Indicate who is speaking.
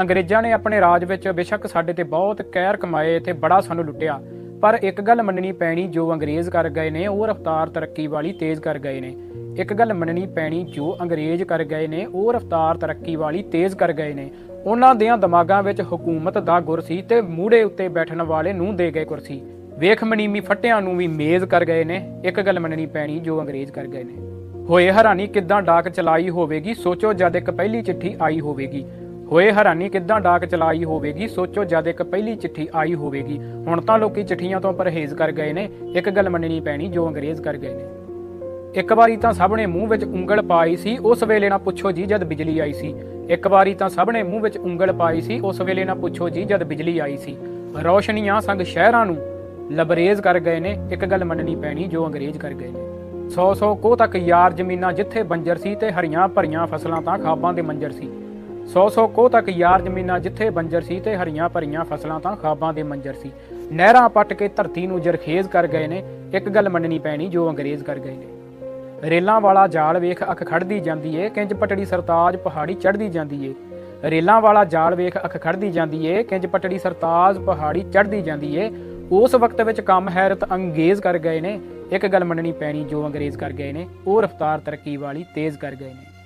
Speaker 1: ਅੰਗਰੇਜ਼ਾਂ ਨੇ ਆਪਣੇ ਰਾਜ ਵਿੱਚ ਬੇਸ਼ੱਕ ਸਾਡੇ ਤੇ ਬਹੁਤ ਕਹਿਰ ਕਮਾਏ ਤੇ ਬੜਾ ਸਾਨੂੰ ਲੁੱਟਿਆ। ਪਰ ਇੱਕ ਗੱਲ ਮੰਨਣੀ ਪੈਣੀ, ਜੋ ਅੰਗਰੇਜ਼ ਕਰ ਗਏ ਨੇ, ਉਹ ਰਫ਼ਤਾਰ ਤਰੱਕੀ ਵਾਲੀ ਤੇਜ਼ ਕਰ ਗਏ ਨੇ। ਇੱਕ ਗੱਲ ਮੰਨਣੀ ਪੈਣੀ, ਜੋ ਅੰਗਰੇਜ਼ ਕਰ ਗਏ ਨੇ, ਉਹ ਰਫ਼ਤਾਰ ਤਰੱਕੀ ਵਾਲੀ ਤੇਜ਼ ਕਰ ਗਏ ਨੇ। ਉਹਨਾਂ ਦਿਆਂ ਦਿਮਾਗਾਂ ਵਿੱਚ ਹਕੂਮਤ ਦਾ ਗੁਰ ਸੀ ਤੇ ਮੂੜੇ ਉੱਤੇ ਬੈਠਣ ਵਾਲੇ ਨੂੰ ਦੇ ਗਏ ਕੁਰਸੀ। ਵੇਖ ਮਨੀਮੀ ਫੱਟਿਆਂ ਨੂੰ ਵੀ ਮੇਜ਼ ਕਰ ਗਏ ਨੇ। ਇੱਕ ਗੱਲ ਮੰਨਣੀ ਪੈਣੀ, ਜੋ ਅੰਗਰੇਜ਼ ਕਰ ਗਏ ਨੇ। ਹੋਏ ਹੈਰਾਨੀ ਕਿੱਦਾਂ ਡਾਕ ਚਲਾਈ ਹੋਵੇਗੀ, ਸੋਚੋ ਜਦ ਇੱਕ ਪਹਿਲੀ ਚਿੱਠੀ ਆਈ ਹੋਵੇਗੀ। ਹੋਏ ਹੈਰਾਨੀ ਕਿੱਦਾਂ ਡਾਕ ਚਲਾਈ ਹੋਵੇਗੀ, ਸੋਚੋ ਜਦ ਇੱਕ ਪਹਿਲੀ ਚਿੱਠੀ ਆਈ ਹੋਵੇਗੀ। ਹੁਣ ਤਾਂ ਲੋਕੀ ਚਿੱਠੀਆਂ ਤੋਂ ਪਰਹੇਜ਼ ਕਰ ਗਏ ਨੇ, ਇੱਕ ਗੱਲ ਮੰਨਣੀ ਪੈਣੀ, ਜੋ ਅੰਗਰੇਜ਼ ਕਰ ਗਏ ਨੇ। ਇੱਕ ਵਾਰੀ ਤਾਂ ਸਭ ਨੇ ਮੂੰਹ ਵਿੱਚ ਉਂਗਲ ਪਾਈ ਸੀ, ਉਸ ਵੇਲੇ ਨਾ ਪੁੱਛੋ ਜੀ ਜਦ ਬਿਜਲੀ ਆਈ ਸੀ। ਇੱਕ ਵਾਰੀ ਤਾਂ ਸਭ ਨੇ ਮੂੰਹ ਵਿੱਚ ਉਂਗਲ ਪਾਈ ਸੀ, ਉਸ ਵੇਲੇ ਨਾ ਪੁੱਛੋ ਜੀ ਜਦ ਬਿਜਲੀ ਆਈ ਸੀ। ਰੌਸ਼ਨੀਆਂ ਸੰਗ ਸ਼ਹਿਰਾਂ ਨੂੰ ਲਬਰੇਜ਼ ਕਰ ਗਏ ਨੇ, ਇੱਕ ਗੱਲ ਮੰਨਣੀ ਪੈਣੀ, ਜੋ ਅੰਗਰੇਜ਼ ਕਰ ਗਏ ਨੇ। 100-100 ਕੋ ਤੱਕ ਯਾਰ ਜ਼ਮੀਨਾਂ ਜਿੱਥੇ ਬੰਜਰ ਸੀ ਤੇ ਹਰੀਆਂ ਭਰੀਆਂ ਫਸਲਾਂ ਤਾਂ ਖਾਬਾਂ ਦੇ ਮੰਜਰ ਸੀ। 100-100 ਕੋਹ ਤੱਕ ਯਾਰ ਜ਼ਮੀਨਾਂ ਜਿੱਥੇ ਬੰਜਰ ਸੀ ਤੇ ਹਰੀਆਂ ਭਰੀਆਂ ਫਸਲਾਂ ਤਾਂ ਖਾਬਾਂ ਦੇ ਮੰਜਰ ਸੀ। ਨਹਿਰਾਂ ਪੱਟ ਕੇ ਧਰਤੀ ਨੂੰ ਜਰਖੇਜ਼ ਕਰ ਗਏ ਨੇ, ਇੱਕ ਗੱਲ ਮੰਨਣੀ ਪੈਣੀ ਜੋ ਅੰਗਰੇਜ਼ ਕਰ ਗਏ ਨੇ। ਰੇਲਾਂ ਵਾਲਾ ਜਾਲ ਵੇਖ ਅੱਖ ਖੜਦੀ ਜਾਂਦੀ ਏ, ਕਿੰਜ ਪਟੜੀ ਸਰਤਾਜ ਪਹਾੜੀ ਚੜ੍ਹਦੀ ਜਾਂਦੀ ਏ। ਰੇਲਾਂ ਵਾਲਾ ਜਾਲ ਵੇਖ ਅੱਖ ਖੜਦੀ ਜਾਂਦੀ ਏ, ਕਿੰਜ ਪਟੜੀ ਸਰਤਾਜ ਪਹਾੜੀ ਚੜ੍ਹਦੀ ਜਾਂਦੀ ਏ। ਉਸ ਵਕਤ ਵਿੱਚ ਕੰਮ ਹੈਰਤ ਅੰਗੇਜ਼ ਕਰ ਗਏ ਨੇ, ਇੱਕ ਗੱਲ ਮੰਨਣੀ ਪੈਣੀ ਜੋ ਅੰਗਰੇਜ਼ ਕਰ ਗਏ ਨੇ, ਉਹ ਰਫ਼ਤਾਰ ਤਰੱਕੀ ਵਾਲੀ ਤੇਜ਼ ਕਰ ਗਏ ਨੇ।